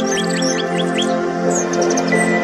Thank you.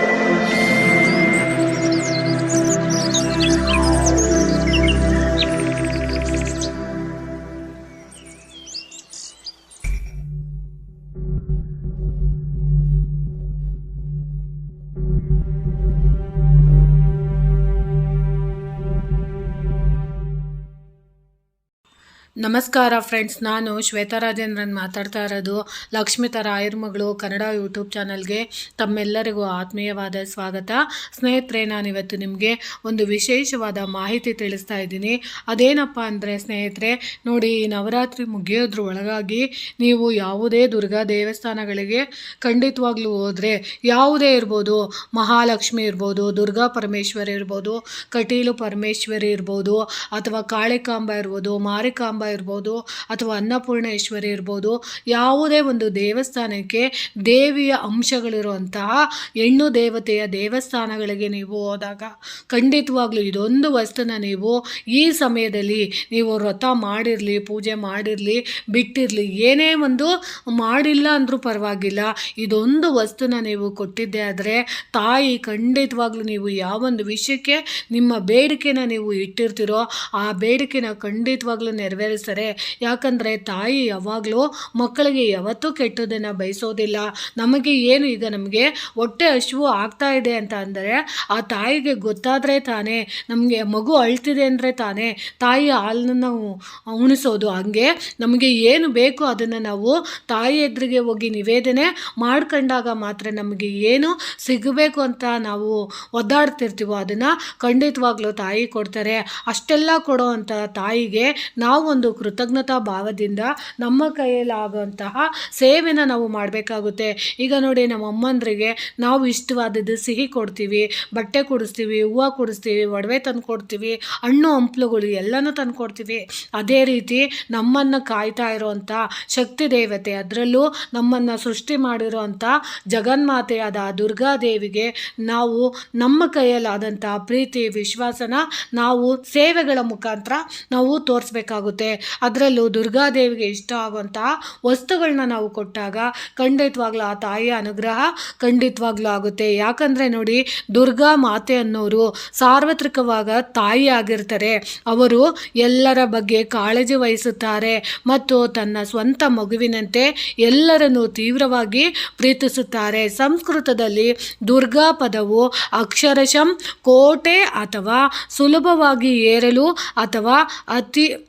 ನಮಸ್ಕಾರ friends, ನಾನು ಶ್ವೇತಾ ರಾಜೇಂದ್ರನ್ ಮಾತಾಡ್ತಾ ಇರೋದು ಲಕ್ಷ್ಮಿತ ರಾಯರ್ ಮಗಳು ಕನ್ನಡ ಯೂಟ್ಯೂಬ್ ಚಾನಲ್ಗೆ. ತಮ್ಮೆಲ್ಲರಿಗೂ ಆತ್ಮೀಯವಾದ ಸ್ವಾಗತ. ಸ್ನೇಹಿತರೆ ನಾನು ಇವತ್ತು ನಿಮಗೆ ಒಂದು ವಿಶೇಷವಾದ ಮಾಹಿತಿ ತಿಳಿಸ್ತಾ ಇದ್ದೀನಿ. ಅದೇನಪ್ಪ ಅಂದರೆ ಸ್ನೇಹಿತರೆ, ನೋಡಿ ನವರಾತ್ರಿ ಮುಗಿಯೋದ್ರ ಒಳಗಾಗಿ ನೀವು ಯಾವುದೇ ದುರ್ಗಾ ದೇವಸ್ಥಾನಗಳಿಗೆ ಖಂಡಿತವಾಗ್ಲೂ ಹೋದರೆ ಯಾವುದೇ ಇರ್ಬೋದು, ಮಹಾಲಕ್ಷ್ಮಿ ಇರ್ಬೋದು, ದುರ್ಗಾ ಪರಮೇಶ್ವರಿ ಇರ್ಬೋದು, ಕಟೀಲು ಪರಮೇಶ್ವರಿ ಇರ್ಬೋದು, ಅಥವಾ ಕಾಳಿಕಾಂಬ ಇರ್ಬೋದು, ಮಾರಿಕಾಂಬ ಇರ್ಬೋದು ಅಥವಾ ಅನ್ನಪೂರ್ಣೇಶ್ವರಿ ಇರ್ಬೋದು, ಯಾವುದೇ ಒಂದು ದೇವಸ್ಥಾನಕ್ಕೆ ದೇವಿಯ ಅಂಶಗಳಿರುವಂತಹ ಹೆಣ್ಣು ದೇವತೆಯ ದೇವಸ್ಥಾನಗಳಿಗೆ ನೀವು ಹೋದಾಗ ಖಂಡಿತವಾಗ್ಲೂ ಇದೊಂದು ವಸ್ತುನ ನೀವು ಈ ಸಮಯದಲ್ಲಿ ನೀವು ವ್ರತ ಮಾಡಿರಲಿ, ಪೂಜೆ ಮಾಡಿರಲಿ, ಬಿಟ್ಟಿರಲಿ, ಏನೇ ಒಂದು ಮಾಡಿಲ್ಲ ಅಂದರೂ ಪರವಾಗಿಲ್ಲ. ಇದೊಂದು ವಸ್ತುನ ನೀವು ಕೊಟ್ಟಿದ್ದೆ ಆದರೆ ತಾಯಿ ಖಂಡಿತವಾಗ್ಲೂ ನೀವು ಯಾವೊಂದು ವಿಷಯಕ್ಕೆ ನಿಮ್ಮ ಬೇಡಿಕೆನ ನೀವು ಇಟ್ಟಿರ್ತೀರೋ ಆ ಬೇಡಿಕೆನ ಖಂಡಿತವಾಗ್ಲೂ ನೆರವೇರಿಸ್ತಾರೆ ಯಾಕಂದರೆ ತಾಯಿ ಯಾವಾಗಲೂ ಮಕ್ಕಳಿಗೆ ಯಾವತ್ತೂ ಕೆಟ್ಟದನ್ನು ಬಯಸೋದಿಲ್ಲ. ನಮಗೆ ಏನು ಈಗ ನಮಗೆ ಹೊಟ್ಟೆ ಹಸಿವು ಆಗ್ತಾ ಇದೆ ಅಂತ ಅಂದರೆ ಆ ತಾಯಿಗೆ ಗೊತ್ತಾದರೆ ತಾನೇ, ನಮಗೆ ಮಗು ಅಳ್ತಿದೆ ಅಂದರೆ ತಾನೇ ತಾಯಿ ಹಾಲನ್ನು ಉಣಿಸೋದು. ಹಂಗೆ ನಮಗೆ ಏನು ಬೇಕು ಅದನ್ನು ನಾವು ತಾಯಿ ಎದುರಿಗೆ ಹೋಗಿ ನಿವೇದನೆ ಮಾಡ್ಕೊಂಡಾಗ ಮಾತ್ರ ನಮಗೆ ಏನು ಸಿಗಬೇಕು ಅಂತ ನಾವು ಒದ್ದಾಡ್ತಿರ್ತೀವೋ ಅದನ್ನು ಖಂಡಿತವಾಗ್ಲೂ ತಾಯಿ ಕೊಡ್ತಾರೆ. ಅಷ್ಟೆಲ್ಲ ಕೊಡೋ ಅಂಥ ತಾಯಿಗೆ ನಾವು ಒಂದು ಕೃತಜ್ಞತಾ ಭಾವದಿಂದ ನಮ್ಮ ಕೈಯಲ್ಲಾಗುವಂತಹ ಸೇವೆನ ನಾವು ಮಾಡಬೇಕಾಗುತ್ತೆ. ಈಗ ನೋಡಿ ನಮ್ಮ ಅಮ್ಮಂದ್ರಿಗೆ ನಾವು ಇಷ್ಟವಾದದ್ದು ಸಿಹಿ ಕೊಡ್ತೀವಿ, ಬಟ್ಟೆ ಕೊಡಿಸ್ತೀವಿ, ಹೂವು ಕೊಡಿಸ್ತೀವಿ, ಒಡವೆ ತಂದು ಕೊಡ್ತೀವಿ, ಹಣ್ಣು, ಹಂಪ್ಲುಗಳು ಎಲ್ಲನೂ ತಂದು ಕೊಡ್ತೀವಿ. ಅದೇ ರೀತಿ ನಮ್ಮನ್ನು ಕಾಯ್ತಾ ಇರೋವಂಥ ಶಕ್ತಿ ದೇವತೆ ಅದರಲ್ಲೂ ನಮ್ಮನ್ನು ಸೃಷ್ಟಿ ಮಾಡಿರೋವಂಥ ಜಗನ್ಮಾತೆಯಾದ ದುರ್ಗಾದೇವಿಗೆ ನಾವು ನಮ್ಮ ಕೈಯಲ್ಲಾದಂಥ ಪ್ರೀತಿ, ವಿಶ್ವಾಸನ ನಾವು ಸೇವೆಗಳ ಮುಖಾಂತರ ನಾವು ತೋರಿಸ್ಬೇಕಾಗುತ್ತೆ. ಅದರಲ್ಲೂ ದುರ್ಗಾದೇವಿಗೆ ಇಷ್ಟ ಆಗುವಂತಹ ವಸ್ತುಗಳನ್ನ ನಾವು ಕೊಟ್ಟಾಗ ಖಂಡಿತವಾಗ್ಲೂ ಆ ತಾಯಿಯ ಅನುಗ್ರಹ ಖಂಡಿತವಾಗ್ಲೂ ಆಗುತ್ತೆ. ಯಾಕಂದರೆ ನೋಡಿ, ದುರ್ಗಾ ಮಾತೆ ಅನ್ನೋರು ಸಾರ್ವತ್ರಿಕವಾಗ ತಾಯಿ ಆಗಿರ್ತಾರೆ. ಅವರು ಎಲ್ಲರ ಬಗ್ಗೆ ಕಾಳಜಿ ವಹಿಸುತ್ತಾರೆ ಮತ್ತು ತನ್ನ ಸ್ವಂತ ಮಗುವಿನಂತೆ ಎಲ್ಲರನ್ನು ತೀವ್ರವಾಗಿ ಪ್ರೀತಿಸುತ್ತಾರೆ. ಸಂಸ್ಕೃತದಲ್ಲಿ ದುರ್ಗಾ ಪದವು ಅಕ್ಷರಶಂ ಕೋಟೆ ಅಥವಾ ಸುಲಭವಾಗಿ ಏರಲು ಅಥವಾ ಅತಿ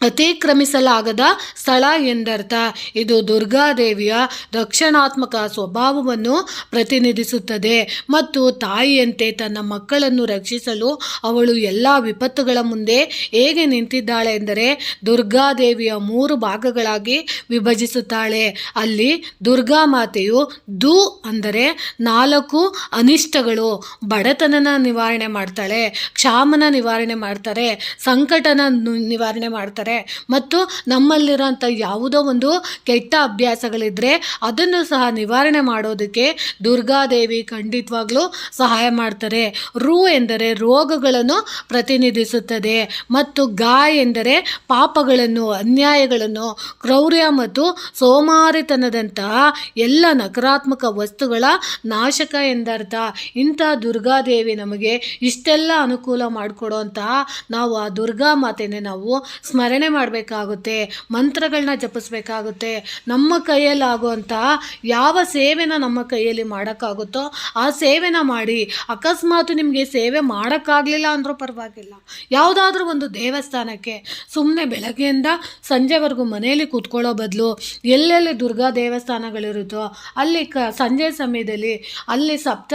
ಅತಿಕ್ರಮಿಸಲಾಗದ ಸ್ಥಳ ಎಂದರ್ಥ. ಇದು ದುರ್ಗಾದೇವಿಯ ರಕ್ಷಣಾತ್ಮಕ ಸ್ವಭಾವವನ್ನು ಪ್ರತಿನಿಧಿಸುತ್ತದೆ ಮತ್ತು ತಾಯಿಯಂತೆ ತನ್ನ ಮಕ್ಕಳನ್ನು ರಕ್ಷಿಸಲು ಅವಳು ಎಲ್ಲ ವಿಪತ್ತುಗಳ ಮುಂದೆ ಹೇಗೆ ನಿಂತಿದ್ದಾಳೆ ಎಂದರೆ ದುರ್ಗಾದೇವಿಯ ಮೂರು ಭಾಗಗಳಾಗಿ ವಿಭಜಿಸುತ್ತಾಳೆ. ಅಲ್ಲಿ ದುರ್ಗಾ ಮಾತೆಯು ದು ಅಂದರೆ ನಾಲ್ಕು ಅನಿಷ್ಟಗಳು. ಬಡತನನ ನಿವಾರಣೆ ಮಾಡ್ತಾಳೆ, ಕ್ಷಾಮನ ನಿವಾರಣೆ ಮಾಡ್ತಾರೆ, ಸಂಕಟನ ನಿವಾರಣೆ ಮಾಡ್ತಾರೆ ಮತ್ತು ನಮ್ಮಲ್ಲಿರೋಂಥ ಯಾವುದೋ ಒಂದು ಕೆಟ್ಟ ಅಭ್ಯಾಸಗಳಿದ್ದರೆ ಅದನ್ನು ಸಹ ನಿವಾರಣೆ ಮಾಡೋದಕ್ಕೆ ದುರ್ಗಾದೇವಿ ಖಂಡಿತವಾಗ್ಲೂ ಸಹಾಯ ಮಾಡ್ತಾರೆ. ರು ಎಂದರೆ ರೋಗಗಳನ್ನು ಪ್ರತಿನಿಧಿಸುತ್ತದೆ ಮತ್ತು ಗಾ ಎಂದರೆ ಪಾಪಗಳನ್ನು, ಅನ್ಯಾಯಗಳನ್ನು, ಕ್ರೌರ್ಯ ಮತ್ತು ಸೋಮಾರಿತನದಂತಹ ಎಲ್ಲ ನಕಾರಾತ್ಮಕ ವಸ್ತುಗಳ ನಾಶಕ ಎಂದರ್ಥ. ಇಂಥ ದುರ್ಗಾದೇವಿ ನಮಗೆ ಇಷ್ಟೆಲ್ಲ ಅನುಕೂಲ ಮಾಡಿಕೊಡುವಂತಹ ನಾವು ಆ ದುರ್ಗಾ ಮಾತೆನೇ ನಾವು ಸ್ಮರಣೆ ಮಾಡಬೇಕಾಗುತ್ತೆ ಮಂತ್ರಗಳನ್ನ ಜಪಿಸ್ಬೇಕಾಗುತ್ತೆ, ನಮ್ಮ ಕೈಯಲ್ಲಾಗುವಂತಹ ಯಾವ ಸೇವೆನ ನಮ್ಮ ಕೈಯಲ್ಲಿ ಮಾಡೋಕ್ಕಾಗುತ್ತೋ ಆ ಸೇವೆನ ಮಾಡಿ, ಅಕಸ್ಮಾತ್ ನಿಮಗೆ ಸೇವೆ ಮಾಡೋಕ್ಕಾಗಲಿಲ್ಲ ಅಂದರೂ ಪರವಾಗಿಲ್ಲ. ಯಾವುದಾದ್ರೂ ಒಂದು ದೇವಸ್ಥಾನಕ್ಕೆ ಸುಮ್ಮನೆ ಬೆಳಗ್ಗೆಯಿಂದ ಸಂಜೆವರೆಗೂ ಮನೆಯಲ್ಲಿ ಕೂತ್ಕೊಳ್ಳೋ ಬದಲು ಎಲ್ಲೆಲ್ಲಿ ದುರ್ಗಾ ದೇವಸ್ಥಾನಗಳಿರುತ್ತೋ, ಅಲ್ಲಿ ಕ, ಸಂಜೆ ಸಮಯದಲ್ಲಿ ಅಲ್ಲಿ ಸಪ್ತ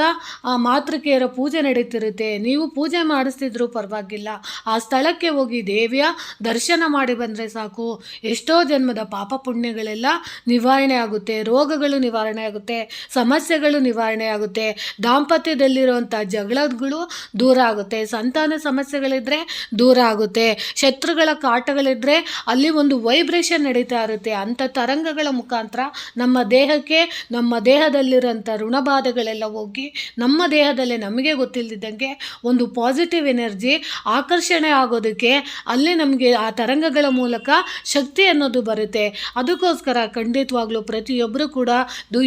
ಮಾತೃಕೆಯರ ಪೂಜೆ ನಡೀತಿರುತ್ತೆ. ನೀವು ಪೂಜೆ ಮಾಡಿಸ್ತಿದ್ರು ಪರವಾಗಿಲ್ಲ. ಆ ಸ್ಥಳಕ್ಕೆ ಹೋಗಿ ದೇವಿಯ ದರ್ಶನ ಮಾಡಿ ಬಂದರೆ ಸಾಕು. ಎಷ್ಟೋ ಜನ್ಮದ ಪಾಪ ಪುಣ್ಯಗಳೆಲ್ಲ ನಿವಾರಣೆ ಆಗುತ್ತೆ. ರೋಗಗಳು ನಿವಾರಣೆ ಆಗುತ್ತೆ. ಸಮಸ್ಯೆಗಳು ನಿವಾರಣೆ ಆಗುತ್ತೆ. ದಾಂಪತ್ಯದಲ್ಲಿರುವಂಥ ಜಗಳಗಳು ದೂರ ಆಗುತ್ತೆ. ಸಂತಾನ ಸಮಸ್ಯೆಗಳಿದ್ದರೆ ದೂರ ಆಗುತ್ತೆ. ಶತ್ರುಗಳ ಕಾಟಗಳಿದ್ದರೆ ಅಲ್ಲಿ ಒಂದು ವೈಬ್ರೇಷನ್ ನಡೀತಾ ಇರುತ್ತೆ. ಅಂಥ ತರಂಗಗಳ ಮುಖಾಂತರ ನಮ್ಮ ದೇಹಕ್ಕೆ, ನಮ್ಮ ದೇಹದಲ್ಲಿರೋಂಥ ಋಣಬಾಧೆಗಳೆಲ್ಲ ಹೋಗಿ ನಮ್ಮ ದೇಹದಲ್ಲೇ ನಮಗೆ ಗೊತ್ತಿಲ್ಲದಿದ್ದಂಗೆ ಒಂದು ಪಾಸಿಟಿವ್ ಎನರ್ಜಿ ಆಕರ್ಷಣೆ ಆಗೋದಕ್ಕೆ ಅಲ್ಲಿ ನಮಗೆ ಆ ಥರ ತರಂಗಗಳ ಮೂಲಕ ಶಕ್ತಿ ಅನ್ನೋದು ಬರುತ್ತೆ. ಅದಕ್ಕೋಸ್ಕರ ಖಂಡಿತವಾಗ್ಲೂ ಪ್ರತಿಯೊಬ್ಬರು ಕೂಡ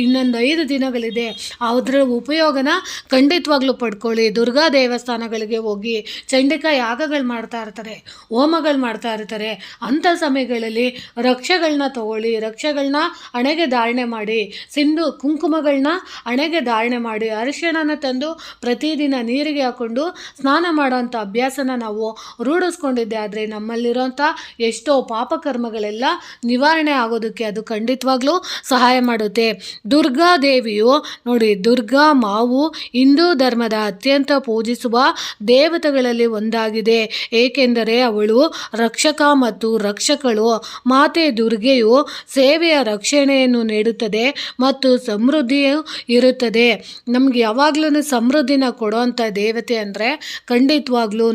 ಇನ್ನೊಂದು ಐದು ದಿನಗಳಿದೆ ಅದರ ಉಪಯೋಗನ ಖಂಡಿತವಾಗ್ಲೂ ಪಡ್ಕೊಳ್ಳಿ. ದುರ್ಗಾ ದೇವಸ್ಥಾನಗಳಿಗೆ ಹೋಗಿ ಚಂಡಿಕಾ ಯಾಗಗಳು ಮಾಡ್ತಾ ಇರ್ತಾರೆ, ಹೋಮಗಳು ಮಾಡ್ತಾ ಇರ್ತಾರೆ, ಅಂಥ ಸಮಯಗಳಲ್ಲಿ ರಕ್ಷೆಗಳನ್ನ ತಗೊಳ್ಳಿ ರಕ್ಷೆಗಳನ್ನ ಹಣೆಗೆ ಧಾರಣೆ ಮಾಡಿ, ಸಿಂಧು ಕುಂಕುಮಗಳನ್ನ ಹಣೆಗೆ ಧಾರಣೆ ಮಾಡಿ, ಅರಿಶಿಣನ ತಂದು ಪ್ರತಿದಿನ ನೀರಿಗೆ ಹಾಕ್ಕೊಂಡು ಸ್ನಾನ ಮಾಡೋವಂಥ ಅಭ್ಯಾಸನ ನಾವು ರೂಢಿಸ್ಕೊಂಡಿದ್ದೆ. ಆದರೆ ನಮ್ಮಲ್ಲಿರೋಂಥ ಎಷ್ಟೋ ಪಾಪಕರ್ಮಗಳೆಲ್ಲ ನಿವಾರಣೆ ಆಗೋದಕ್ಕೆ ಅದು ಖಂಡಿತವಾಗ್ಲೂ ಸಹಾಯ ಮಾಡುತ್ತೆ. ದುರ್ಗಾ ದೇವಿಯು ನೋಡಿ, ದುರ್ಗಾ ಮಾವು ಹಿಂದೂ ಧರ್ಮದ ಅತ್ಯಂತ ಪೂಜಿಸುವ ದೇವತೆಗಳಲ್ಲಿ ಒಂದಾಗಿದೆ. ಏಕೆಂದರೆ ಅವಳು ರಕ್ಷಕ ಮತ್ತು ರಕ್ಷಕಳು. ಮಾತೆ ದುರ್ಗೆಯು ಸೇವೆಯ ರಕ್ಷಣೆಯನ್ನು ನೀಡುತ್ತದೆ ಮತ್ತು ಸಮೃದ್ಧಿಯು ಇರುತ್ತದೆ. ನಮ್ಗೆ ಯಾವಾಗ್ಲೂ ಸಮೃದ್ಧಿನ ಕೊಡುವಂಥ ದೇವತೆ ಅಂದರೆ ಖಂಡಿತವಾಗ್ಲೂ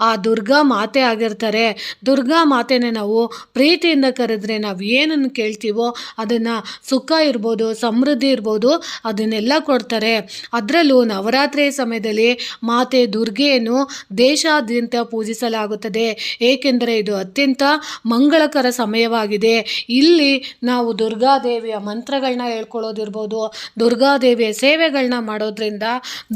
ಆ ದುರ್ಗಾ ಮಾತೆ ಆಗಿರ್ತಾರೆ. ದುರ್ಗಾ ಮಾತೆನ ನಾವು, ಪ್ರೀತಿಯಿಂದ ಕರೆದ್ರೆ ನಾವು ಏನನ್ನು ಕೇಳ್ತೀವೋ ಅದನ್ನು ಸುಖ ಇರ್ಬೋದು, ಸಮೃದ್ಧಿ ಇರ್ಬೋದು, ಅದನ್ನೆಲ್ಲ ಕೊಡ್ತಾರೆ. ಅದರಲ್ಲೂ ನವರಾತ್ರಿ ಸಮಯದಲ್ಲಿ ಮಾತೆ ದುರ್ಗೆಯನ್ನು ದೇಶಾದ್ಯಂತ ಪೂಜಿಸಲಾಗುತ್ತದೆ. ಏಕೆಂದರೆ ಇದು ಅತ್ಯಂತ ಮಂಗಳಕರ ಸಮಯವಾಗಿದೆ. ಇಲ್ಲಿ ನಾವು ದುರ್ಗಾದೇವಿಯ ಮಂತ್ರಗಳನ್ನ ಹೇಳ್ಕೊಳ್ಳೋದಿರ್ಬೋದು, ದುರ್ಗಾದೇವಿಯ ಸೇವೆಗಳನ್ನ ಮಾಡೋದ್ರಿಂದ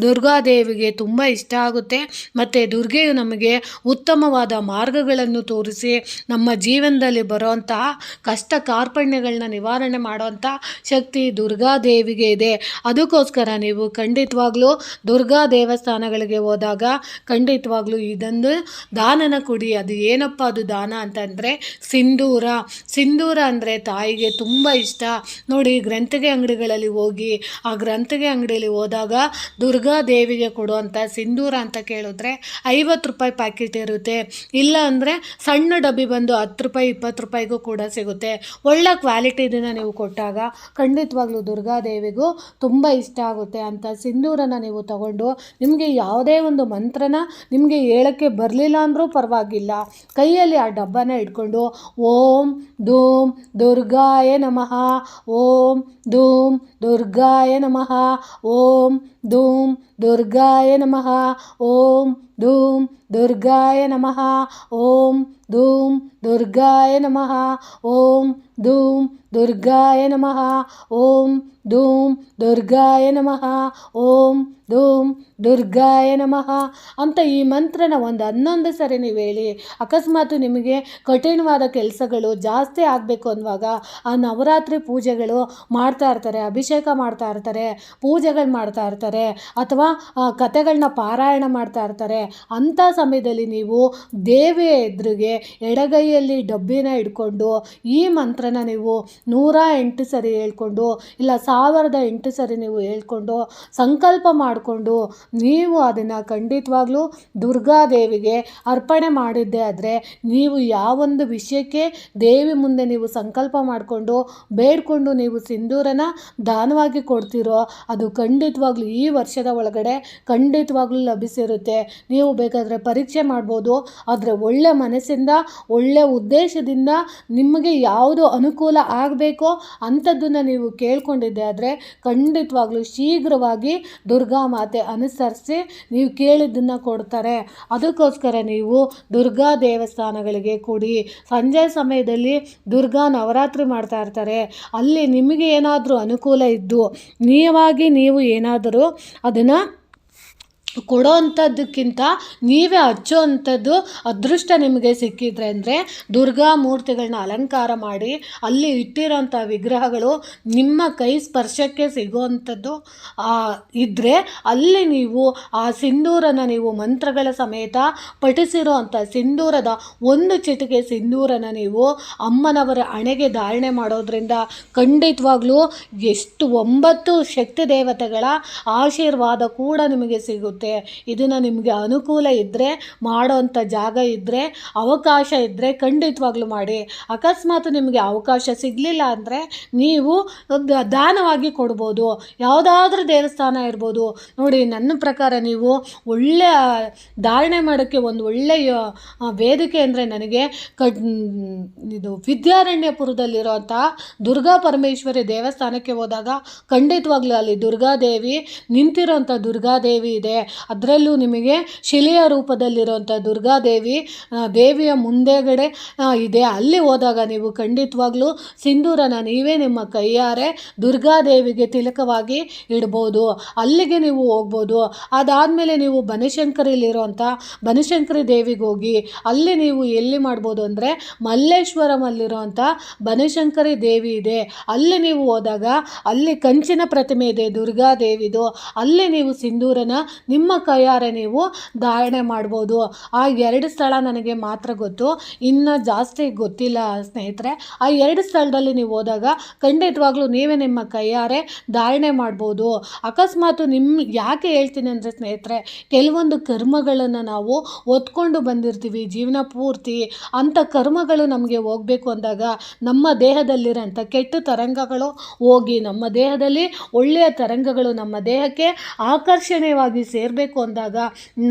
ದುರ್ಗಾದೇವಿಗೆ ತುಂಬ ಇಷ್ಟ ಆಗುತ್ತೆ. ಮತ್ತು ದುರ್ಗೆಯು ನಮಗೆ ಉತ್ತಮವಾದ ಮಾರ್ಗಗಳನ್ನು ತೋರಿಸಿ ನಮ್ಮ ಜೀವನದಲ್ಲಿ ಬರುವಂತಹ ಕಷ್ಟ ಕಾರ್ಪಣ್ಯಗಳನ್ನ ನಿವಾರಣೆ ಮಾಡುವಂಥ ಶಕ್ತಿ ದುರ್ಗಾದೇವಿಗೆ ಇದೆ. ಅದಕ್ಕೋಸ್ಕರ ನೀವು ಖಂಡಿತವಾಗ್ಲೂ ದುರ್ಗಾ ದೇವಸ್ಥಾನಗಳಿಗೆ ಹೋದಾಗ ಖಂಡಿತವಾಗ್ಲೂ ಇದೊಂದು ದಾನನ ಕೊಡಿ. ಅದು ಏನಪ್ಪ ಅದು ದಾನ ಅಂತಂದರೆ ಸಿಂಧೂರ. ಸಿಂಧೂರ ಅಂದರೆ ತಾಯಿಗೆ ತುಂಬ ಇಷ್ಟ. ನೋಡಿ, ಗ್ರಂಥಿಗೆ ಅಂಗಡಿಗಳಲ್ಲಿ ಹೋಗಿ ಆ ಗ್ರಂಥಿಗೆ ಅಂಗಡಿಯಲ್ಲಿ ಹೋದಾಗ ದುರ್ಗಾ ದೇವಿಗೆ ಕೊಡುವಂಥ ಸಿಂಧೂರ ಅಂತ ಕೇಳಿದ್ರೆ ಐವತ್ತು ರೂಪಾಯಿ ಪ್ಯಾಕೆಟ್ ಇರುತ್ತೆ. ಇಲ್ಲ ಅಂದರೆ ಸಣ್ಣ ಡಬ್ಬಿ ಬಂದು ಹತ್ತು ರೂಪಾಯಿ, ಇಪ್ಪತ್ತು ರೂಪಾಯಿಗೂ ಕೂಡ ಸಿಗುತ್ತೆ. ಒಳ್ಳೆ ಕ್ವಾಲಿಟಿದನ್ನ ನೀವು ಕೊಟ್ಟಾಗ ಖಂಡಿತವಾಗ್ಲೂ ದುರ್ಗಾದೇವಿಗೂ ತುಂಬ ಇಷ್ಟ ಆಗುತ್ತೆ ಅಂತ ಸಿಂಧೂರನ್ನು ನೀವು ತಗೊಂಡು ನಿಮಗೆ ಯಾವುದೇ ಒಂದು ಮಂತ್ರನ ನಿಮಗೆ ಹೇಳೋಕ್ಕೆ ಬರಲಿಲ್ಲ ಅಂದರೂ ಪರವಾಗಿಲ್ಲ. ಕೈಯಲ್ಲಿ ಆ ಡಬ್ಬನ ಇಟ್ಕೊಂಡು ಓಂ ಧೂಮ್ ದುರ್ಗಾಯ ನಮಃ, ಓಂ ಧೂಮ್ ದುರ್ಗಾಯ ನಮಃ, ಓಂ ಧೂಮ್ ದುರ್ಗಾಯ ನಮಃ, ಓಂ ಧೂಮ್ दुर्गाय नमः ॐ दूं दुर्गाय नमः ॐ ಧೂಮ್ ದುರ್ಗಾಯ ನಮಃ, ಓಂ ಧೂಂ ದುರ್ಗಾಯ ನಮಃ, ಓಂ ಧೂಂ ದುರ್ಗಾಯ ನಮಃ ಅಂತ ಈ ಮಂತ್ರನ ಒಂದು ಹನ್ನೊಂದು ಸರಿ ನೀವು ಹೇಳಿ ಅಕಸ್ಮಾತ್ ನಿಮಗೆ ಕಠಿಣವಾದ ಕೆಲಸಗಳು ಜಾಸ್ತಿ ಆಗಬೇಕು ಅನ್ನುವಾಗ ಆ ನವರಾತ್ರಿ ಪೂಜೆಗಳು ಮಾಡ್ತಾ ಇರ್ತಾರೆ, ಅಭಿಷೇಕ ಮಾಡ್ತಾ ಇರ್ತಾರೆ, ಪೂಜೆಗಳು ಮಾಡ್ತಾ ಇರ್ತಾರೆ ಅಥವಾ ಕಥೆಗಳನ್ನ ಪಾರಾಯಣ ಮಾಡ್ತಾ ಇರ್ತಾರೆ, ಅಂಥ ಸಮಯದಲ್ಲಿ ನೀವು ದೇವಿಯ ಎದುರಿಗೆ ಎಡಗೈಯಲ್ಲಿ ಡಬ್ಬಿನ ಇಟ್ಕೊಂಡು ಈ ಮಂತ್ರನ ನೀವು ನೂರ ಎಂಟು ಸರಿ ಹೇಳ್ಕೊಂಡು, ಇಲ್ಲ ಸಾವಿರದ ಎಂಟು ಸರಿ ನೀವು ಹೇಳ್ಕೊಂಡು, ಸಂಕಲ್ಪ ಮಾಡಿಕೊಂಡು ನೀವು ಅದನ್ನು ಖಂಡಿತವಾಗ್ಲೂ ದುರ್ಗಾದೇವಿಗೆ ಅರ್ಪಣೆ ಮಾಡಿದ್ದೆ ಆದರೆ ನೀವು ಯಾವೊಂದು ವಿಷಯಕ್ಕೆ ದೇವಿ ಮುಂದೆ ನೀವು ಸಂಕಲ್ಪ ಮಾಡಿಕೊಂಡು, ಬೇಡ್ಕೊಂಡು ನೀವು ಸಿಂಧೂರನ ದಾನವಾಗಿ ಕೊಡ್ತೀರೋ ಅದು ಖಂಡಿತವಾಗ್ಲೂ ಈ ವರ್ಷದ ಒಳಗಡೆ ಖಂಡಿತವಾಗ್ಲೂ ಲಭಿಸಿರುತ್ತೆ. ನೀವು ಬೇಕಾದರೆ ಪರೀಕ್ಷೆ ಮಾಡ್ಬೋದು, ಆದರೆ ಒಳ್ಳೆ ಮನಸ್ಸಿಂದ, ಒಳ್ಳೆ ಉದ್ದೇಶದಿಂದ ನಿಮಗೆ ಯಾವುದು ಅನುಕೂಲ ಆಗಬೇಕೋ ಅಂಥದ್ದನ್ನು ನೀವು ಕೇಳ್ಕೊಂಡಿದ್ದೆ ಆದರೆ ಖಂಡಿತವಾಗ್ಲೂ ಶೀಘ್ರವಾಗಿ ದುರ್ಗಾ ಮಾತೆ ಅನುಸರಿಸಿ ನೀವು ಕೇಳಿದ್ದನ್ನು ಕೊಡ್ತಾರೆ. ಅದಕ್ಕೋಸ್ಕರ ನೀವು ದುರ್ಗಾ ದೇವಸ್ಥಾನಗಳಿಗೆ ಕೊಡಿ ಸಂಜೆ ಸಮಯದಲ್ಲಿ ದುರ್ಗಾ ನವರಾತ್ರಿ ಮಾಡ್ತಾ ಇರ್ತಾರೆ. ಅಲ್ಲಿ ನಿಮಗೆ ಏನಾದರೂ ಅನುಕೂಲ ಇದ್ದು ನಿಯವಾಗಿ ನೀವು ಏನಾದರೂ ಅದನ್ನು ಕೊಡೋ ಅಂಥದ್ದಕ್ಕಿಂತ ನೀವೇ ಹಚ್ಚೋ ಅಂಥದ್ದು ಅದೃಷ್ಟ ನಿಮಗೆ ಸಿಕ್ಕಿದ್ರೆ ಅಂದರೆ ದುರ್ಗಾ ಮೂರ್ತಿಗಳನ್ನ ಅಲಂಕಾರ ಮಾಡಿ ಅಲ್ಲಿ ಇಟ್ಟಿರೋಂಥ ವಿಗ್ರಹಗಳು ನಿಮ್ಮ ಕೈ ಸ್ಪರ್ಶಕ್ಕೆ ಸಿಗುವಂಥದ್ದು ಇದ್ದರೆ ಅಲ್ಲಿ ನೀವು ಆ ಸಿಂಧೂರನ ನೀವು ಮಂತ್ರಗಳ ಸಮೇತ ಪಠಿಸಿರೋ ಸಿಂಧೂರದ ಒಂದು ಚಿಟಿಕೆ ಸಿಂಧೂರನ ನೀವು ಅಮ್ಮನವರ ಹಣೆಗೆ ಧಾರಣೆ ಮಾಡೋದ್ರಿಂದ ಖಂಡಿತವಾಗ್ಲೂ ಎಷ್ಟು ಒಂಬತ್ತು ಶಕ್ತಿ ದೇವತೆಗಳ ಆಶೀರ್ವಾದ ಕೂಡ ನಿಮಗೆ ಸಿಗುತ್ತೆ. ಇದನ್ನು ನಿಮಗೆ ಅನುಕೂಲ ಇದ್ದರೆ ಮಾಡೋವಂಥ ಜಾಗ ಇದ್ದರೆ ಅವಕಾಶ ಇದ್ದರೆ ಖಂಡಿತವಾಗ್ಲೂ ಮಾಡಿ. ಅಕಸ್ಮಾತ್ ನಿಮಗೆ ಅವಕಾಶ ಸಿಗಲಿಲ್ಲ ಅಂದರೆ ನೀವು ದಾನವಾಗಿ ಕೊಡ್ಬೋದು. ಯಾವುದಾದ್ರೂ ದೇವಸ್ಥಾನ ಇರ್ಬೋದು. ನೋಡಿ, ನನ್ನ ಪ್ರಕಾರ ನೀವು ಒಳ್ಳೆಯ ಧಾರಣೆ ಮಾಡೋಕ್ಕೆ ಒಂದು ಒಳ್ಳೆಯ ವೇದಿಕೆ ಅಂದರೆ ನನಗೆ ಕಡ್ ಇದು ವಿದ್ಯಾರಣ್ಯಪುರದಲ್ಲಿರೋಂಥ ದುರ್ಗಾ ಪರಮೇಶ್ವರಿ ದೇವಸ್ಥಾನಕ್ಕೆ ಹೋದಾಗ ಖಂಡಿತವಾಗ್ಲೂ ಅಲ್ಲಿ ದುರ್ಗಾದೇವಿ ನಿಂತಿರೋಂಥ ದುರ್ಗಾದೇವಿ ಇದೆ. ಅದರಲ್ಲೂ ನಿಮಗೆ ಶಿಲೆಯ ರೂಪದಲ್ಲಿರುವಂಥ ದುರ್ಗಾದೇವಿ ದೇವಿಯ ಮುಂದೆಗಡೆ ಇದೆ. ಅಲ್ಲಿ ಹೋದಾಗ ನೀವು ಖಂಡಿತವಾಗ್ಲೂ ಸಿಂಧೂರನ ನೀವೇ ನಿಮ್ಮ ಕೈಯಾರೆ ದುರ್ಗಾದೇವಿಗೆ ತಿಲಕವಾಗಿ ಇಡ್ಬೋದು. ಅಲ್ಲಿಗೆ ನೀವು ಹೋಗ್ಬೋದು. ಅದಾದಮೇಲೆ ನೀವು ಬನಶಂಕರಿಲಿರುವಂಥ ಬನಶಂಕರಿ ದೇವಿಗೆ ಹೋಗಿ ಅಲ್ಲಿ ನೀವು ಎಲ್ಲಿ ಮಾಡ್ಬೋದು ಅಂದರೆ ಮಲ್ಲೇಶ್ವರಮಲ್ಲಿರುವಂಥ ಬನಶಂಕರಿ ದೇವಿ ಇದೆ. ಅಲ್ಲಿ ನೀವು ಹೋದಾಗ ಅಲ್ಲಿ ಕಂಚಿನ ಪ್ರತಿಮೆ ಇದೆ, ದುರ್ಗಾದೇವಿದು. ಅಲ್ಲಿ ನೀವು ಸಿಂಧೂರನ ನಿಮ್ಮ ಕೈಯಾರೆ ನೀವು ಧಾರಣೆ ಮಾಡ್ಬೋದು. ಆ ಎರಡು ಸ್ಥಳ ನನಗೆ ಮಾತ್ರ ಗೊತ್ತು. ಇನ್ನು ಜಾಸ್ತಿ ಗೊತ್ತಿಲ್ಲ ಸ್ನೇಹಿತರೆ. ಆ ಎರಡು ಸ್ಥಳದಲ್ಲಿ ನೀವು ಹೋದಾಗ ಖಂಡಿತವಾಗ್ಲೂ ನೀವೇ ನಿಮ್ಮ ಕೈಯಾರೆ ಧಾರಣೆ ಮಾಡ್ಬೋದು. ಅಕಸ್ಮಾತ್ ನಿಮ್ಮ ಯಾಕೆ ಹೇಳ್ತೀನಿ ಅಂದರೆ ಸ್ನೇಹಿತರೆ, ಕೆಲವೊಂದು ಕರ್ಮಗಳನ್ನು ನಾವು ಒತ್ಕೊಂಡು ಬಂದಿರ್ತೀವಿ ಜೀವನ ಪೂರ್ತಿ. ಅಂಥ ಕರ್ಮಗಳು ನಮಗೆ ಹೋಗಬೇಕು ಅಂದಾಗ ನಮ್ಮ ದೇಹದಲ್ಲಿರೋಂಥ ಕೆಟ್ಟ ತರಂಗಗಳು ಹೋಗಿ ನಮ್ಮ ದೇಹದಲ್ಲಿ ಒಳ್ಳೆಯ ತರಂಗಗಳು ನಮ್ಮ ದೇಹಕ್ಕೆ ಆಕರ್ಷಣೀಯವಾಗಿ ಸೇರಬೇಕು ಅಂದಾಗ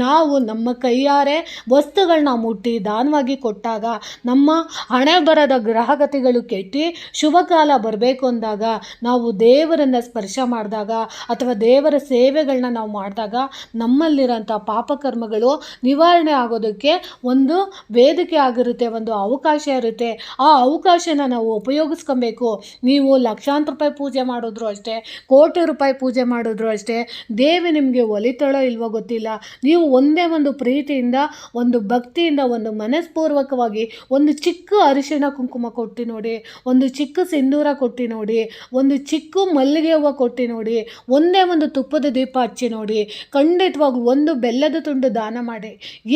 ನಾವು ನಮ್ಮ ಕೈಯಾರೆ ವಸ್ತುಗಳನ್ನ ಮುಟ್ಟಿ ದಾನವಾಗಿ ಕೊಟ್ಟಾಗ ನಮ್ಮ ಹಣೆ ಬರದ ಗ್ರಹಗತಿಗಳು ಕೆಟ್ಟಿ ಶುಭ ಕಾಲ ಬರಬೇಕು ಅಂದಾಗ ನಾವು ದೇವರನ್ನು ಸ್ಪರ್ಶ ಮಾಡಿದಾಗ ಅಥವಾ ದೇವರ ಸೇವೆಗಳನ್ನ ನಾವು ಮಾಡಿದಾಗ ನಮ್ಮಲ್ಲಿರೋಂಥ ಪಾಪಕರ್ಮಗಳು ನಿವಾರಣೆ ಆಗೋದಕ್ಕೆ ಒಂದು ವೇದಿಕೆ ಆಗಿರುತ್ತೆ, ಒಂದು ಅವಕಾಶ ಇರುತ್ತೆ. ಆ ಅವಕಾಶನ ನಾವು ಉಪಯೋಗಿಸ್ಕೊಬೇಕು. ನೀವು ಲಕ್ಷಾಂತರ ರೂಪಾಯಿ ಪೂಜೆ ಮಾಡಿದ್ರು ಅಷ್ಟೇ, ಕೋಟಿ ರೂಪಾಯಿ ಪೂಜೆ ಮಾಡಿದ್ರು ಅಷ್ಟೇ, ದೇವಿ ನಿಮಗೆ ಒಲಿತಾಳೋ ಇಲ್ವೋ ಗೊತ್ತಿಲ್ಲ. ನೀವು ಒಂದೇ ಒಂದು ಪ್ರೀತಿಯಿಂದ, ಒಂದು ಭಕ್ತಿಯಿಂದ, ಒಂದು ಮನಸ್ಪೂರ್ವಕವಾಗಿ ಒಂದು ಚಿಕ್ಕ ಅರಿಶಿಣ ಕುಂಕುಮ ಕೊಟ್ಟು ನೋಡಿ, ಒಂದು ಚಿಕ್ಕ ಸಿಂಧೂರ ಕೊಟ್ಟು ನೋಡಿ, ಒಂದು ಚಿಕ್ಕ ಮಲ್ಲಿಗೆ ಹೂವು ಕೊಟ್ಟು ನೋಡಿ, ಒಂದೇ ಒಂದು ತುಪ್ಪದ ದೀಪ ಹಚ್ಚಿ ನೋಡಿ ಖಂಡಿತವಾಗಿ ಒಂದು ಬೆಲ್ಲದ ತುಂಡು ದಾನ ಮಾಡಿ.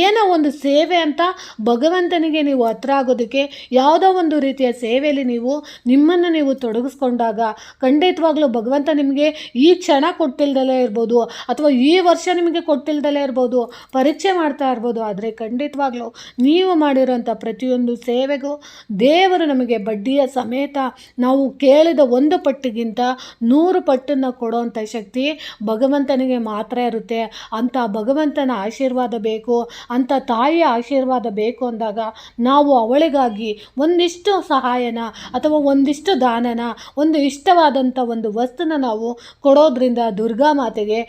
ಏನೋ ಒಂದು ಸೇವೆ ಅಂತ ಭಗವಂತನಿಗೆ ನೀವು ಹತ್ರ ಆಗೋದಕ್ಕೆ ಯಾವುದೋ ಒಂದು ರೀತಿಯ ಸೇವೆಯಲ್ಲಿ ನೀವು ನಿಮ್ಮನ್ನು ನೀವು ತೊಡಗಿಸ್ಕೊಂಡಾಗ ಖಂಡಿತವಾಗ್ಲೂ ಭಗವಂತ ನಿಮಗೆ ಈ ಕ್ಷಣ ಕೊಟ್ಟಿಲ್ದಲೇ ಇರ್ಬೋದು, ಅಥವಾ ಈ ವರ್ಷ ನಿಮಗೆ ಕೊಟ್ಟಿಲ್ದಲೇ ಇರ್ಬೋದು, ಪರೀಕ್ಷೆ ಮಾಡ್ತಾ ಇರ್ಬೋದು, ಆದರೆ ಖಂಡಿತವಾಗ್ಲೂ ನೀವು ಮಾಡಿರೋಂಥ ಪ್ರತಿಯೊಂದು ಸೇವೆಗೂ ದೇವರು ನಮಗೆ ಬಡ್ಡಿಯ ಸಮೇತ ನಾವು ಕೇಳಿದ ಒಂದು ಪಟ್ಟಿಗಿಂತ ನೂರು ಪಟ್ಟನ್ನು ಕೊಡೋವಂಥ ಶಕ್ತಿ ಭಗವಂತನಿಗೆ ಮಾತ್ರ ಇರುತ್ತೆ. ಅಂಥ ಭಗವಂತನ ಆಶೀರ್ವಾದ ಬೇಕು, ಅಂಥ ತಾಯಿಯ ಆಶೀರ್ವಾದ ಬೇಕು ಅಂದಾಗ ನಾವು ಅವಳಿಗಾಗಿ ಒಂದಿಷ್ಟು ಸಹಾಯನ ಅಥವಾ ಒಂದಿಷ್ಟು ದಾನನ, ಒಂದು ಇಷ್ಟವಾದಂಥ ಒಂದು ವಸ್ತುನ ನಾವು ಕೊಡೋದ್ರಿಂದ ದುರ್ಗಾ ಮಾತೆಗೆ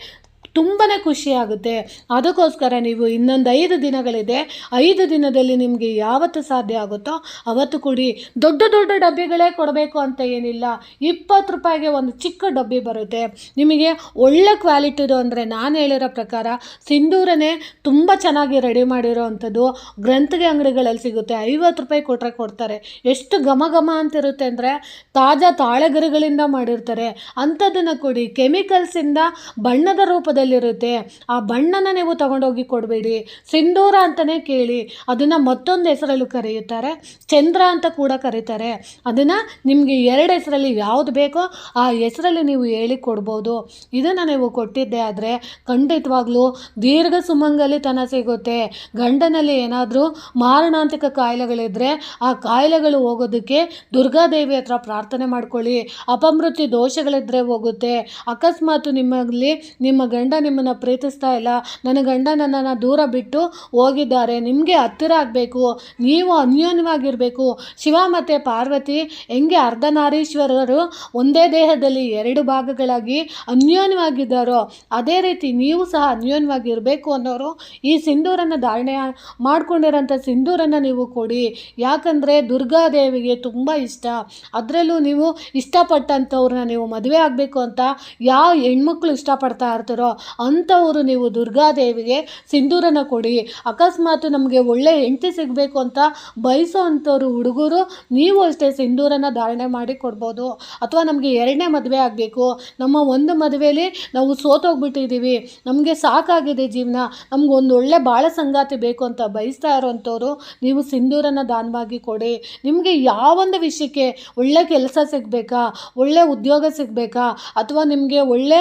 ತುಂಬಾ ಖುಷಿಯಾಗುತ್ತೆ ಅದಕ್ಕೋಸ್ಕರ ನೀವು ಇನ್ನೊಂದು ಐದು ದಿನಗಳಿದೆ, ಐದು ದಿನದಲ್ಲಿ ನಿಮಗೆ ಯಾವತ್ತು ಸಾಧ್ಯ ಆಗುತ್ತೋ ಅವತ್ತು ಕೊಡಿ ದೊಡ್ಡ ದೊಡ್ಡ ಡಬ್ಬಿಗಳೇ ಕೊಡಬೇಕು ಅಂತ ಏನಿಲ್ಲ. ಇಪ್ಪತ್ತು ರೂಪಾಯಿಗೆ ಒಂದು ಚಿಕ್ಕ ಡಬ್ಬಿ ಬರುತ್ತೆ. ನಿಮಗೆ ಒಳ್ಳೆ ಕ್ವಾಲಿಟಿದು ಅಂದರೆ ನಾನು ಹೇಳಿರೋ ಪ್ರಕಾರ ಸಿಂಧೂರನೇ ತುಂಬ ಚೆನ್ನಾಗಿ ರೆಡಿ ಮಾಡಿರೋ ಅಂಥದ್ದು ಗ್ರಂಥಿಗೆ ಅಂಗಡಿಗಳಲ್ಲಿ ಸಿಗುತ್ತೆ. ಐವತ್ತು ರೂಪಾಯಿ ಕೊಟ್ಟರೆ ಕೊಡ್ತಾರೆ. ಎಷ್ಟು ಘಮ ಘಮ ಅಂತಿರುತ್ತೆ ಅಂದರೆ ತಾಜಾ ತಾಳೆಗರಿಗಳಿಂದ ಮಾಡಿರ್ತಾರೆ. ಅಂಥದ್ದನ್ನು ಕೊಡಿ. ಕೆಮಿಕಲ್ಸಿಂದ ಬಣ್ಣದ ರೂಪದಲ್ಲಿರುತ್ತೆ ಆ ಬಣ್ಣನ ನೀವು ತಗೊಂಡೋಗಿ ಕೊಡಬೇಡಿ. ಸಿಂಧೂರ ಅಂತಲೇ ಕೇಳಿ. ಅದನ್ನು ಮತ್ತೊಂದು ಹೆಸರಲ್ಲೂ ಕರೆಯುತ್ತಾರೆ. ಚಂದ್ರ ಅಂತ ಕೂಡ ಕರೀತಾರೆ. ಅದನ್ನು ನಿಮಗೆ ಎರಡು ಹೆಸರಲ್ಲಿ ಯಾವುದು ಬೇಕೋ ಆ ಹೆಸರಲ್ಲಿ ನೀವು ಹೇಳಿ ಕೊಡ್ಬೋದು. ಇದನ್ನು ನೀವು ಕೊಟ್ಟಿದ್ದೆ ಆದರೆ ಖಂಡಿತವಾಗ್ಲೂ ದೀರ್ಘ ಸುಮಂಗಲಿತನ ಸಿಗುತ್ತೆ. ಗಂಡನಲ್ಲಿ ಏನಾದರೂ ಮಾರಣಾಂತಿಕ ಕಾಯಿಲೆಗಳಿದ್ದರೆ ಆ ಕಾಯಿಲೆಗಳು ಹೋಗೋದಕ್ಕೆ ದುರ್ಗಾದೇವಿ ಹತ್ರ ಪ್ರಾರ್ಥನೆ ಮಾಡ್ಕೊಳ್ಳಿ. ಅಪಮೃತಿ ದೋಷಗಳಿದ್ದರೆ ಹೋಗುತ್ತೆ. ಅಕಸ್ಮಾತ್ ನಿಮ್ಮಲ್ಲಿ ನಿಮ್ಮ ಗಂಡ ನಿಮ್ಮನ್ನು ಪ್ರೀತಿಸ್ತಾ ಇಲ್ಲ. ನನ್ನ ಗಂಡ ನನ್ನನ್ನು ದೂರ ಬಿಟ್ಟು ಹೋಗಿದ್ದಾರೆ. ನಿಮಗೆ ಹತ್ತಿರ ಆಗಬೇಕು. ನೀವು ಅನ್ಯೋನ್ಯವಾಗಿರಬೇಕು. ಶಿವ ಮತ್ತು ಪಾರ್ವತಿ, ಹೆಂಗೆ ಅರ್ಧನಾರೀಶ್ವರರು ಒಂದೇ ದೇಹದಲ್ಲಿ ಎರಡು ಭಾಗಗಳಾಗಿ ಅನ್ಯೋನ್ಯವಾಗಿದ್ದಾರೋ, ಅದೇ ರೀತಿ ನೀವು ಸಹ ಅನ್ಯೋನ್ಯವಾಗಿರಬೇಕು ಅನ್ನೋರು ಈ ಸಿಂಧೂರನ್ನು ಧಾರಣೆ ಮಾಡ್ಕೊಂಡಿರೋಂಥ ಸಿಂಧೂರನ್ನು ನೀವು ಕೊಡಿ. ಯಾಕಂದರೆ ದುರ್ಗಾದೇವಿಗೆ ತುಂಬ ಇಷ್ಟ. ಅದರಲ್ಲೂ ನೀವು ಇಷ್ಟಪಟ್ಟಂಥವ್ರನ್ನ ನೀವು ಮದುವೆ ಆಗಬೇಕು ಅಂತ ಯಾವ ಹೆಣ್ಮಕ್ಳು ಇಷ್ಟಪಡ್ತಾ ಇರ್ತಾರೋ ಅಂಥವರು ನೀವು ದುರ್ಗಾದೇವಿಗೆ ಸಿಂಧೂರನ ಕೊಡಿ. ಅಕಸ್ಮಾತ್ ನಮಗೆ ಒಳ್ಳೆ ಹೆಂಡತಿ ಸಿಗಬೇಕು ಅಂತ ಬಯಸೋ ಅಂಥವ್ರು ಹುಡುಗರು, ನೀವು ಅಷ್ಟೇ ಸಿಂಧೂರನ ಧಾರಣೆ ಮಾಡಿ ಕೊಡ್ಬೋದು. ಅಥವಾ ನಮಗೆ ಎರಡನೇ ಮದುವೆ ಆಗಬೇಕು. ನಮ್ಮ ಒಂದು ಮದುವೆಯಲ್ಲಿ ನಾವು ಸೋತೋಗ್ಬಿಟ್ಟಿದ್ದೀವಿ ನಮಗೆ ಸಾಕಾಗಿದೆ ಜೀವನ. ನಮ್ಗೆ ಒಂದು ಒಳ್ಳೆ ಬಾಳ ಸಂಗಾತಿ ಬೇಕು ಅಂತ ಬಯಸ್ತಾ ಇರೋವಂಥವ್ರು ನೀವು ಸಿಂಧೂರನ ದಾನವಾಗಿ ಕೊಡಿ. ನಿಮಗೆ ಯಾವೊಂದು ವಿಷಯಕ್ಕೆ ಒಳ್ಳೆ ಕೆಲಸ ಸಿಗಬೇಕಾ, ಒಳ್ಳೆ ಉದ್ಯೋಗ ಸಿಗಬೇಕಾ, ಅಥವಾ ನಿಮಗೆ ಒಳ್ಳೆ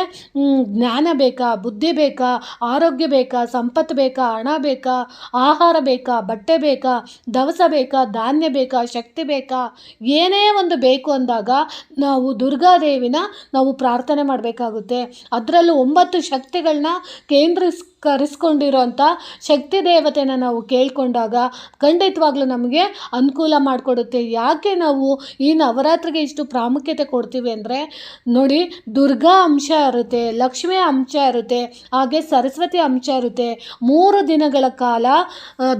ಜ್ಞಾನ ಬೇಕಾ ಬುದ್ಧಿ ಬೇಕಾ, ಆರೋಗ್ಯ ಬೇಕಾ, ಸಂಪತ್ತು ಬೇಕಾ, ಹಣ ಬೇಕಾ, ಆಹಾರ ಬೇಕಾ, ಬಟ್ಟೆ ಬೇಕಾ, ದವಸ ಬೇಕಾ, ಧಾನ್ಯ ಬೇಕಾ, ಶಕ್ತಿ ಬೇಕಾ? ಏನೇ ಒಂದು ಬೇಕು ಅಂದಾಗ ನಾವು ದುರ್ಗಾದೇವಿನ ನಾವು ಪ್ರಾರ್ಥನೆ ಮಾಡಬೇಕಾಗುತ್ತೆ. ಅದರಲ್ಲೂ ಒಂಬತ್ತು ಶಕ್ತಿಗಳನ್ನ ಕೇಂದ್ರಿಸ್ ಕರೆಸ್ಕೊಂಡಿರೋಂಥ ಶಕ್ತಿ ದೇವತೆನ ನಾವು ಕೇಳಿಕೊಂಡಾಗ ಖಂಡಿತವಾಗ್ಲೂ ನಮಗೆ ಅನುಕೂಲ ಮಾಡಿಕೊಡುತ್ತೆ. ಯಾಕೆ ನಾವು ಈ ನವರಾತ್ರಿಗೆ ಇಷ್ಟು ಪ್ರಾಮುಖ್ಯತೆ ಕೊಡ್ತೀವಿ ಅಂದರೆ, ನೋಡಿ, ದುರ್ಗಾ ಅಂಶ ಇರುತ್ತೆ, ಲಕ್ಷ್ಮಿ ಅಂಶ ಇರುತ್ತೆ, ಹಾಗೆ ಸರಸ್ವತಿ ಅಂಶ ಇರುತ್ತೆ. ಮೂರು ದಿನಗಳ ಕಾಲ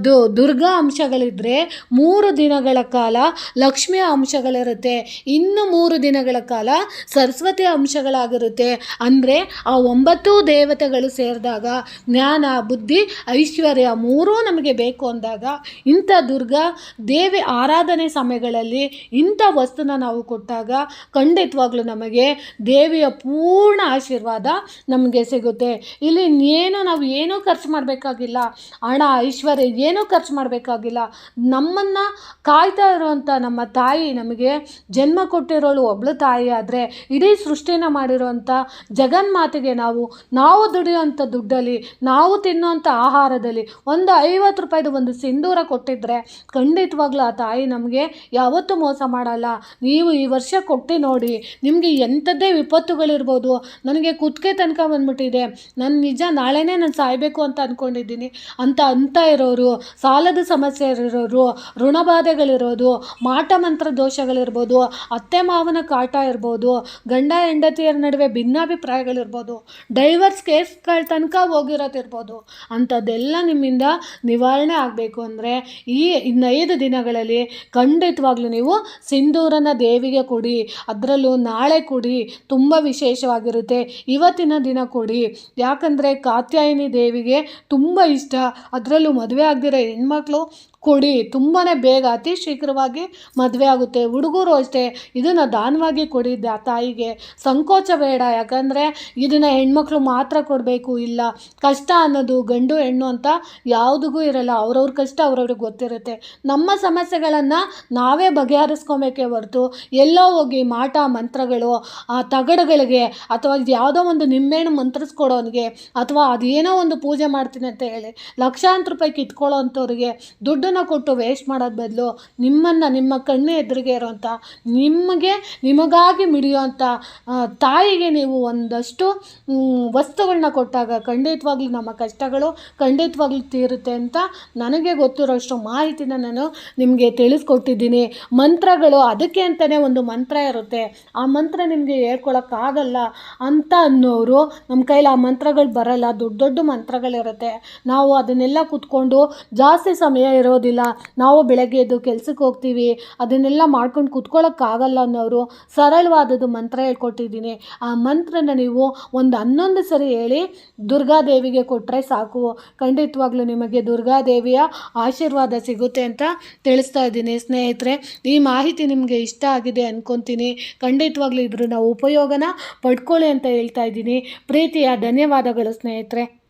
ದು, ದುರ್ಗಾ ಅಂಶಗಳಿದ್ದರೆ ಮೂರು ದಿನಗಳ ಕಾಲ ಲಕ್ಷ್ಮಿ ಅಂಶಗಳಿರುತ್ತೆ. ಇನ್ನು ಮೂರು ದಿನಗಳ ಕಾಲ ಸರಸ್ವತಿ ಅಂಶಗಳಾಗಿರುತ್ತೆ. ಅಂದರೆ ಆ ಒಂಬತ್ತು ದೇವತೆಗಳು ಸೇರಿದಾಗ ಜ್ಞಾನ, ಬುದ್ಧಿ, ಐಶ್ವರ್ಯ ಮೂರೂ ನಮಗೆ ಬೇಕು ಅಂದಾಗ ಇಂಥ ದುರ್ಗ ದೇವಿ ಆರಾಧನೆ ಸಮಯಗಳಲ್ಲಿ ಇಂಥ ವಸ್ತುನ ನಾವು ಕೊಟ್ಟಾಗ ಖಂಡಿತವಾಗ್ಲೂ ನಮಗೆ ದೇವಿಯ ಪೂರ್ಣ ಆಶೀರ್ವಾದ ನಮಗೆ ಸಿಗುತ್ತೆ. ಇಲ್ಲಿ ಏನು ನಾವು ಏನೂ ಖರ್ಚು ಮಾಡಬೇಕಾಗಿಲ್ಲ. ಹಣ, ಐಶ್ವರ್ಯ ಏನೂ ಖರ್ಚು ಮಾಡಬೇಕಾಗಿಲ್ಲ. ನಮ್ಮನ್ನು ಕಾಯ್ತಾ ಇರುವಂಥ ನಮ್ಮ ತಾಯಿ ನಮಗೆ ಜನ್ಮ ಕೊಟ್ಟಿರೋಳು ಒಬ್ಳು ತಾಯಿ ಆದರೆ ಇಡೀ ಸೃಷ್ಟಿನ ಮಾಡಿರುವಂಥ ಜಗನ್ಮಾತೆಗೆ ನಾವು ನಾವು ದುಡಿಯುವಂಥ ದುಡ್ಡಲ್ಲಿ ನಾವು ತಿನ್ನುವಂಥ ಆಹಾರದಲ್ಲಿ ಒಂದು ಐವತ್ತು ರೂಪಾಯಿದು ಒಂದು ಸಿಂಧೂರ ಕೊಟ್ಟಿದ್ದರೆ ಖಂಡಿತವಾಗ್ಲೂ ಆ ತಾಯಿ ನಮಗೆ ಯಾವತ್ತೂ ಮೋಸ ಮಾಡಲ್ಲ. ನೀವು ಈ ವರ್ಷ ಕೊಟ್ಟು ನೋಡಿ ನಿಮಗೆ ಎಂಥದ್ದೇ ವಿಪತ್ತುಗಳಿರ್ಬೋದು. ನನಗೆ ಕುತ್ತಿಗೆ ತನಕ ಬಂದ್ಬಿಟ್ಟಿದೆ. ನಾನು ನಿಜ ನಾಳೆನೇ ನಾನು ಸಾಯಬೇಕು ಅಂತ ಅಂದ್ಕೊಂಡಿದ್ದೀನಿ ಅಂತ ಅಂತ ಇರೋರು, ಸಾಲದ ಸಮಸ್ಯೆ ಇರೋರು ಋಣಬಾಧೆಗಳಿರೋದು ಮಾಟ ಮಂತ್ರ ದೋಷಗಳಿರ್ಬೋದು, ಅತ್ತೆ ಮಾವನ ಕಾಟ ಇರ್ಬೋದು, ಗಂಡ ಹೆಂಡತಿಯರ ನಡುವೆ ಭಿನ್ನಾಭಿಪ್ರಾಯಗಳಿರ್ಬೋದು ಡೈವರ್ಸ್ ಕೇಸ್ಗಳ ತನಕ ಹೋಗಿರೋದಿರ್ಬೋದು ಅಂಥದ್ದೆಲ್ಲ ನಿಮ್ಮಿಂದ ನಿವಾರಣೆ ಆಗಬೇಕು ಅಂದರೆ ಈ ಇನ್ನೈದು ದಿನಗಳಲ್ಲಿ ಖಂಡಿತವಾಗ್ಲೂ ನೀವು ಸಿಂಧೂರನ ದೇವಿಗೆ ಕೊಡಿ. ಅದರಲ್ಲೂ ನಾಳೆ ಕೊಡಿ. ತುಂಬ ವಿಶೇಷವಾಗಿರುತ್ತೆ. ಇವತ್ತಿನ ದಿನ ಕೊಡಿ. ಯಾಕಂದರೆ ಕಾತ್ಯಾಯಿನಿ ದೇವಿಗೆ ತುಂಬ ಇಷ್ಟ. ಅದರಲ್ಲೂ ಮದುವೆ ಆಗದಿರೋ ಹೆಣ್ಮಕ್ಳು ಕೊಡಿ. ತುಂಬಾ ಬೇಗ, ಅತಿ ಶೀಘ್ರವಾಗಿ ಮದುವೆ ಆಗುತ್ತೆ. ಹುಡುಗರು ಅಷ್ಟೇ, ಇದನ್ನು ದಾನವಾಗಿ ಕೊಡಿ ತಾಯಿಗೆ. ಸಂಕೋಚ ಬೇಡ, ಯಾಕಂದರೆ ಇದನ್ನು ಹೆಣ್ಮಕ್ಳು ಮಾತ್ರ ಕೊಡಬೇಕು, ಇಲ್ಲ. ಕಷ್ಟ ಅನ್ನೋದು ಗಂಡು, ಹೆಣ್ಣು ಅಂತ ಯಾವುದಿಗೂ ಇರಲ್ಲ. ಅವ್ರವ್ರ ಕಷ್ಟ ಅವ್ರವ್ರಿಗೆ ಗೊತ್ತಿರುತ್ತೆ. ನಮ್ಮ ಸಮಸ್ಯೆಗಳನ್ನು ನಾವೇ ಬಗೆಹರಿಸ್ಕೊಬೇಕೇ ಹೊರತು, ಎಲ್ಲೋ ಹೋಗಿ ಮಾಟ, ಮಂತ್ರಗಳು, ಆ ತಗಡುಗಳಿಗೆ, ಅಥವಾ ಯಾವುದೋ ಒಂದು ನಿಂಬೆಹಣ್ಣು ಮಂತ್ರಿಸ್ಕೊಡೋನಿಗೆ, ಅಥವಾ ಅದೇನೋ ಒಂದು ಪೂಜೆ ಮಾಡ್ತೀನಿ ಅಂತ ಹೇಳಿ ಲಕ್ಷಾಂತರ ರೂಪಾಯಿ ಕಿತ್ಕೊಳ್ಳೋ ಅಂಥವ್ರಿಗೆ ದುಡ್ಡನ್ನು ಕೊಟ್ಟು ವೇಸ್ಟ್ ಮಾಡೋದು ಬದಲು ನಿಮ್ಮನ್ನು ನಿಮ್ಮ ಕಣ್ಣು ಎದುರಿಗೆ ಇರೋಂಥ, ನಿಮಗೆ ನಿಮಗಾಗಿ ಮಿಡಿಯೋಂಥ ತಾಯಿಗೆ ನೀವು ಒಂದಷ್ಟು ವಸ್ತುಗಳನ್ನ ಕೊಟ್ಟಾಗ ಖಂಡಿತವಾಗ್ಲೂ ನಮ್ಮ ಕಷ್ಟಗಳು ಖಂಡಿತವಾಗ್ಲೂ ತೀರುತ್ತೆ ಅಂತ ನನಗೆ ಗೊತ್ತಿರೋಷ್ಟು ಮಾಹಿತಿನ ನಾನು ನಿಮಗೆ ತಿಳಿಸ್ಕೊಟ್ಟಿದ್ದೀನಿ. ಮಂತ್ರಗಳು ಅದಕ್ಕೆ ಅಂತಲೇ ಒಂದು ಮಂತ್ರ ಇರುತ್ತೆ. ಆ ಮಂತ್ರ ನಿಮಗೆ ಹೇಳ್ಕೊಳಕ್ಕಾಗಲ್ಲ ಅಂತ ಅನ್ನೋರು ನಮ್ಮ ಕೈಲಿ ಆ ಮಂತ್ರಗಳು ಬರಲ್ಲ. ದೊಡ್ಡ ದೊಡ್ಡ ಮಂತ್ರಗಳಿರುತ್ತೆ. ನಾವು ಅದನ್ನೆಲ್ಲ ಕೂತ್ಕೊಂಡು ಜಾಸ್ತಿ ಸಮಯ ಇರೋದಿಲ್ಲ ನಾವು ಬೆಳಗ್ಗೆ ಎದ್ದು ಕೆಲ್ಸಕ್ಕೆ ಹೋಗ್ತೀವಿ. ಅದನ್ನೆಲ್ಲ ಮಾಡ್ಕೊಂಡು ಕುತ್ಕೊಳ್ಳೋಕ್ಕಾಗಲ್ಲ ಅನ್ನೋರು ಸರಳವಾದದ್ದು ಮಂತ್ರ ಹೇಳ್ಕೊಟ್ಟಿದ್ದೀನಿ. ಆ ಮಂತ್ರನ ನೀವು ಒಂದು ಹನ್ನೊಂದು ಸರಿ ಹೇಳಿ ದುರ್ಗಾದೇವಿಗೆ ಕೊಟ್ಟರೆ ಸಾಕು. ಖಂಡಿತವಾಗ್ಲೂ ನಿಮಗೆ ದುರ್ಗಾದೇವಿಯ ಆಶೀರ್ವಾದ ಸಿಗುತ್ತೆ ಅಂತ ತಿಳಿಸ್ತಾ ಇದ್ದೀನಿ ಸ್ನೇಹಿತರೆ. ಈ ಮಾಹಿತಿ ನಿಮಗೆ ಇಷ್ಟ ಆಗಿದೆ ಅಂದ್ಕೊತೀನಿ ಖಂಡಿತವಾಗ್ಲೂ ಇದ್ರ ಉಪಯೋಗನ ಪಡ್ಕೊಳ್ಳಿ ಅಂತ ಹೇಳ್ತಾ ಇದ್ದೀನಿ. ಪ್ರೀತಿಯ ಧನ್ಯವಾದಗಳು ಸ್ನೇಹಿತರೆ.